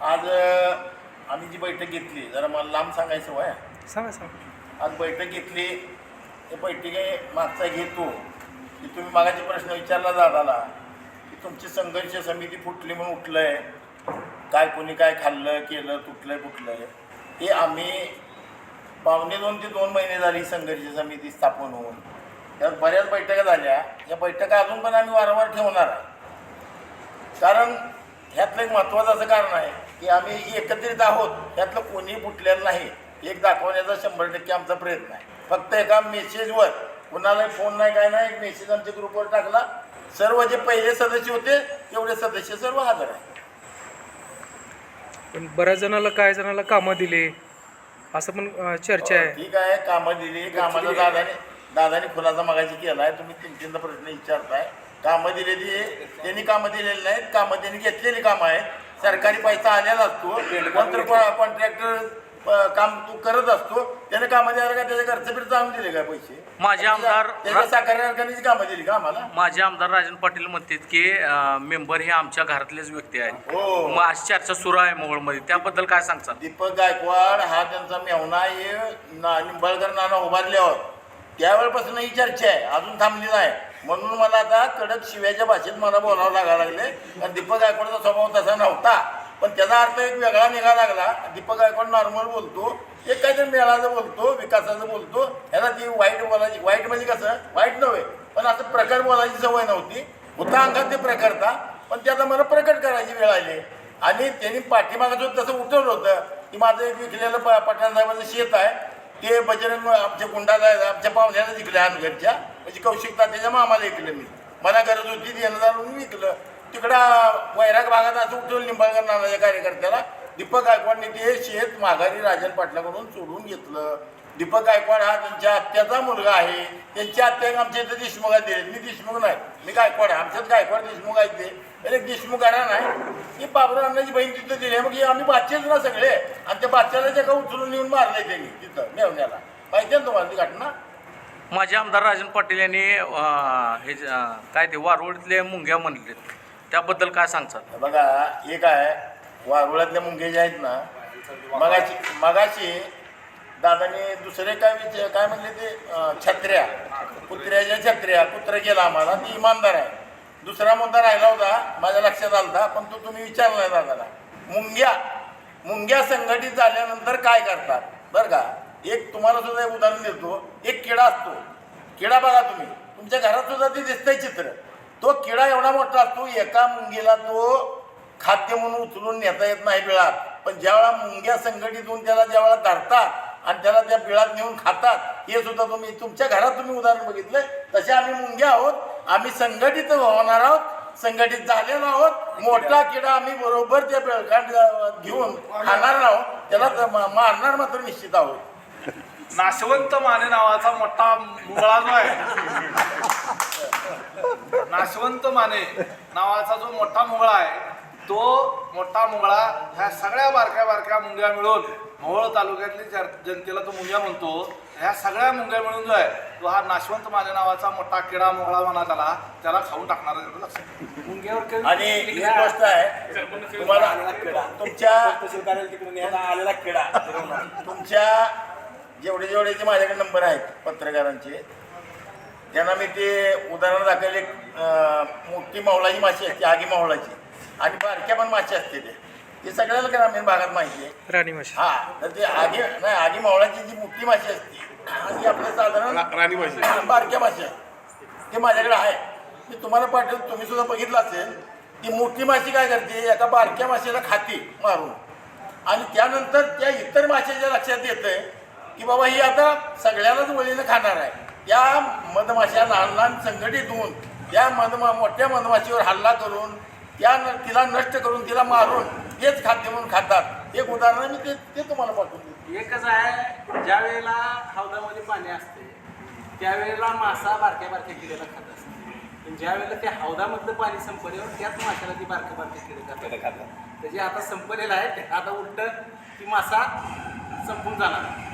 आज आम्ही जी बैठक घेतली जरा मला लांब सांगायचं वय. सांगा सांगा. आज बैठक घेतली ते बैठकी मागचा घेतो की तुम्ही मागाचे प्रश्न विचारला दादाला की तुमची संघर्ष समिती फुटली म्हणून उठलंय काय कोणी काय खाल्लं केलं तुटलंय फुटलंय हे आम्ही पावणे दोन ते दोन महिने झाली संघर्ष समिती स्थापन होऊन. त्यात बऱ्याच बैठका झाल्या या बैठका अजून पण आम्ही वारंवार ठेवणार आहे. कारण ह्यातलं एक महत्त्वाचं असं कारण आहे की आम्ही एकत्रित आहोत ह्यातलं कोणीही फुटलेलं नाही. एक दाखवण्याचा शंभर टक्के आमचा प्रयत्न आहे. फक्त एका मेसेजवर कुणालाही फोन नाही काय नाही एक मेसेज आमच्या ग्रुपवर टाकला. सर्व जे पहिले सदस्य होते तेवढे सदस्य सर्व हजर आहे पण बऱ्याच जणाला काय जणाला कामं दिले. असं पण अं, चर्चा आहे. ठीक आहे कामं दिली. कामाचा दादाने दादाने खुलासा मागायची केला आहे तुम्ही तीन तीनदा प्रश्न विचारताय. कामं दिलेली त्यांनी कामं दिलेली नाहीत. कामं त्यांनी घेतलेली कामं आहेत. सरकारी पैसा आलेला असतो. नंतर कॉन्ट्रॅक्टर काम तू करत असतो. त्याने कामं द्यायला का त्याच्या घरचं बिरचं आणून दिले का पैसे? माझे आमदार- त्याच्या साखर कारखान्याची कामं दिली का आम्हाला? माझे आमदार राजन पाटील म्हणतात की मेंबर हे आमच्या घरातलेच व्यक्ती आहेत. हो. मग अशी चर्चा सुरू आहे मोहोळमध्ये. त्याबद्दल काय सांगतात? दीपक गायकवाड हा त्यांचा मेहना हे ना निंबाळकर नाना उभारल्यावर. त्यावेळेपासून ही चर्चा आहे. अजून थांबली नाही. म्हणून मला आता कडक शिव्याच्या भाषेत मला बोलावं लागायला लागले कारण दीपक गायकवाडचा स्वभाव त्याचा अर्थ एक वेगळा निघा लागला. दीपक गायकवाड नॉर्मल बोलतो. एक काहीतरी मेळाचं बोलतो विकासाचं बोलतो. ह्याला ती वाईट बोलायची वाईट म्हणजे कसं? वाईट नव्हे पण असं प्रकार बोलायची सवय नव्हती. होता अंगात ते प्रकारता पण ते आता मला प्रकट करायची वेळ आली. आणि त्यांनी पाठीमागं तसं उठवलं होतं की माझं एक विकलेलं प साहेबांचं शेत आहे ते बजरंग आमच्या गुंडाला आमच्या पाहुण्याला विकलं आमघरच्या म्हणजे कौशिकता त्याच्या मामाला ऐकलं मी. मला गरज होती ती येणं म्हणून विकलं. तिकडं वैराग भागात असं उठून निंबाळकर नावाच्या कार्यकर्त्याला दीपक गायकवाडने ते शेत माघारी राजन पाटलाकडून सोडून घेतलं. दीपक गायकवाड हा त्यांच्या आत्याचा मुलगा आहे. त्यांच्या आत्या आमच्या इथं देशमुखात दिले मी देशमुख नाही. मी गायकवाड आहे आमच्यात गायकवाड देशमुख आहेत ते. एक देशमुख आहे. नाही ती बाबरा अण्णाची बहीण तिथं दिली मग आम्ही बादशेच ना सगळे. आणि त्या बादशाला जगा उचलून नेऊन मारले त्यांनी तिथं मेवण्याला. माहिती आहे ना तुम्हाला ती घटना? माझे आमदार राजन पाटील यांनी हे काय ते वारोळीतले मुंग्या म्हणले त्याबद्दल काय सांगतात? बघा एक आहे वारुळातल्या मुंगे जे आहेत ना मगाशी मगाशी दादाने दुसरे काय विचार काय म्हणले ते छत्र्या. कुत्र्याच्या छत्र्या कुत्र गेला आम्हाला ती इमानदार आहे. दुसरा मुद्दा राहिला होता माझ्या लक्षात आला होता पण तो तुम्ही विचारला नाही दादाला. मुंग्या मुंग्या संघटित झाल्यानंतर काय करतात? बरं का एक तुम्हाला सुद्धा एक उदाहरण देतो एक किडा असतो. किडा बघा तुम्ही तुमच्या घरात सुद्धा ते दिसतंय चित्र. तो किडा एवढा मोठा असतो एका मुंगीला तो खाद्य म्हणून उचलून नेता येत नाही बिळात. पण ज्यावेळा मुंग्या संघटित होऊन त्याला ज्यावेळा धरतात आणि त्याला त्या बिळात नेऊन खातात हे सुद्धा तुम्ही तुमच्या घरात तुम्ही उदाहरण बघितलं तसे आम्ही मुंग्या आहोत आम्ही संघटित होणार आहोत संघटित झालेलो आहोत. मोठा किडा आम्ही बरोबर त्या बिळकाट घेऊन खाणार आहोत. त्याला मारणार मात्र निश्चित आहोत. नाशवंत माने नावाचा मोठा मुंगळा जो आहे नाशवंत माने नावाचा जो मोठा मुंगळा आहे तो मोठा मुंगळा ह्या सगळ्या बारक्या बारक्या मुंग्या मिळून मोहोळ तालुक्यातली जनतेला तो मुंग्या म्हणतो. ह्या सगळ्या मुंग्या मिळून जो आहे तो हा नाशवंत माने नावाचा मोठा किडा मुंगळा म्हणा त्याला त्याला खाऊन टाकणार आहे त्याचं लक्षात ठेवा. आणि गोष्ट आहे तुम्हाला तुमच्या तुमच्या जेवढे जेवढे जे माझ्याकडे नंबर आहेत पत्रकारांचे त्यांना मी ते उदाहरण दाखवले एक मोठी मावळाची माशी असते आगी मावळाची आणि बारक्या पण माशी असते ते. ते सगळ्याला ग्रामीण भागात माहिती आहे. राणी माशी. हा तर ते आगी नाही आगी मावळाची जी मोठी माशी असते ती आपल्या साधारण राणी माशी. बारक्या माशी आहे. ते माझ्याकडे आहे. मी तुम्हाला पाठवून तुम्ही सुद्धा बघितलं असेल ती मोठी माशी काय करते एका बारक्या माशीला खाते मारून. आणि त्यानंतर त्या इतर माशाच्या लक्षात येतंय की बाबा ही आता सगळ्यालाच वळीनं खाणार आहे. त्या मधमाशा लहान लहान संघटित होऊन त्या मधमा मोठ्या मधमाशीवर हल्ला करून त्या न- तिला नष्ट करून तिला मारून तेच खाद्य म्हणून खातात. एक उदाहरण मी ते ते तुम्हाला पाठवून देतो एकच आहे ज्या वेळेला हौदामध्ये पाणी असते त्यावेळेला मासा बारक्या बारक्या किड्याला खात असते. पण ज्या वेळेला त्या हौदामधलं पाणी संपल्यावर त्याच माशाला ती बारक्या बारक्या किडे खातात. त्याचे आता संपलेलं आहे ते आता उलट ती मासा संपून जाणार.